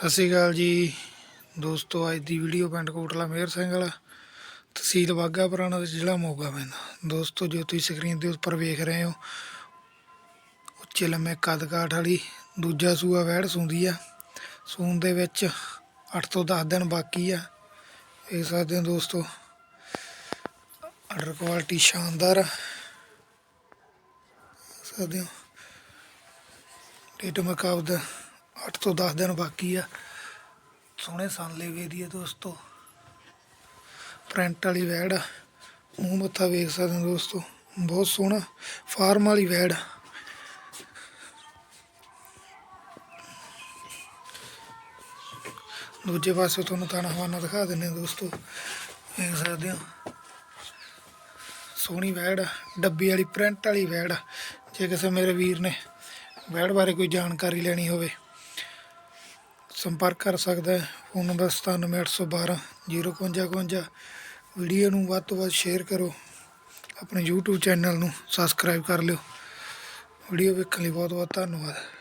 ਸਤਿ ਸ਼੍ਰੀ ਅਕਾਲ ਜੀ। ਦੋਸਤੋ, ਅੱਜ ਦੀ ਵੀਡੀਓ ਪਿੰਡ ਕੋਟਲਾ ਮੇਹਰ ਸਿੰਘ ਵਾਲਾ। ਤਹਿਸੀਲ ਬਾਘਾ ਪੁਰਾਣਾ ਤੇ ਜ਼ਿਲ੍ਹਾ ਮੋਗਾ ਪੈਂਦਾ। ਦੋਸਤੋ, ਜੋ ਤੁਸੀਂ ਸਕਰੀਨ ਦੇ ਉੱਪਰ ਵੇਖ ਰਹੇ ਹੋ, ਉੱਚੇ ਲੰਮੇ ਕੱਦ ਕਾਠ ਵਾਲੀ, ਦੂਜਾ ਸੂਆ ਵਹਿੜ ਸੂੰਦੀ ਆ। ਸੂਣ ਦੇ ਵਿੱਚ 8 ਤੋਂ 10 ਦਿਨ ਬਾਕੀ ਆ। ਇਹ ਸਕਦੇ ਹੋ ਦੋਸਤੋ ਆਰਡਰ ਕੁਆਲਿਟੀ ਸ਼ਾਨਦਾਰ ਆ। ਸਕਦੇ ਹੋ ਰੇਟ ਮੁਕਾਬਲਾ 8 ਤੋਂ 10 ਦਿਨ ਬਾਕੀ ਆ। ਸੋਹਣੇ ਸੰਨ ਲੇਵੇ ਦੀ ਆ ਦੋਸਤੋ। ਪ੍ਰਿੰਟ ਵਾਲੀ ਵੈੜ ਆ। ਮੂੰਹ ਮੱਥਾ ਵੇਖ ਸਕਦੇ ਹੋ ਦੋਸਤੋ। ਬਹੁਤ ਸੋਹਣਾ ਫਾਰਮ ਵਾਲੀ ਵੈੜ ਆ। ਦੂਜੇ ਪਾਸੇ ਤੁਹਾਨੂੰ ਤਾਣਾ ਹਵਾਨਾ ਦਿਖਾ ਦਿੰਦੇ ਦੋਸਤੋ। ਵੇਖ ਸਕਦੇ ਹੋ। ਸੋਹਣੀ ਵੈੜ ਆ, ਡੱਬੀ ਵਾਲੀ ਪ੍ਰਿੰਟ ਵਾਲੀ ਵੈੜ ਆ। ਜੇ ਕਿਸੇ ਮੇਰੇ ਵੀਰ ਨੇ ਵੈੜ ਬਾਰੇ ਕੋਈ ਜਾਣਕਾਰੀ ਲੈਣੀ ਹੋਵੇ। ਸੰਪਰਕ ਕਰ ਸਕਦਾ ਹੈ। ਫੋਨ ਨੰਬਰ 97812 055 ਵੀਡੀਓ ਨੂੰ ਵੱਧ ਤੋਂ ਵੱਧ ਸ਼ੇਅਰ ਕਰੋ। ਆਪਣੇ YouTube ਚੈਨਲ ਨੂੰ ਸਬਸਕ੍ਰਾਈਬ ਕਰ ਲਿਓ। ਵੀਡੀਓ ਵੇਖਣ ਲਈ ਬਹੁਤ ਬਹੁਤ ਧੰਨਵਾਦ।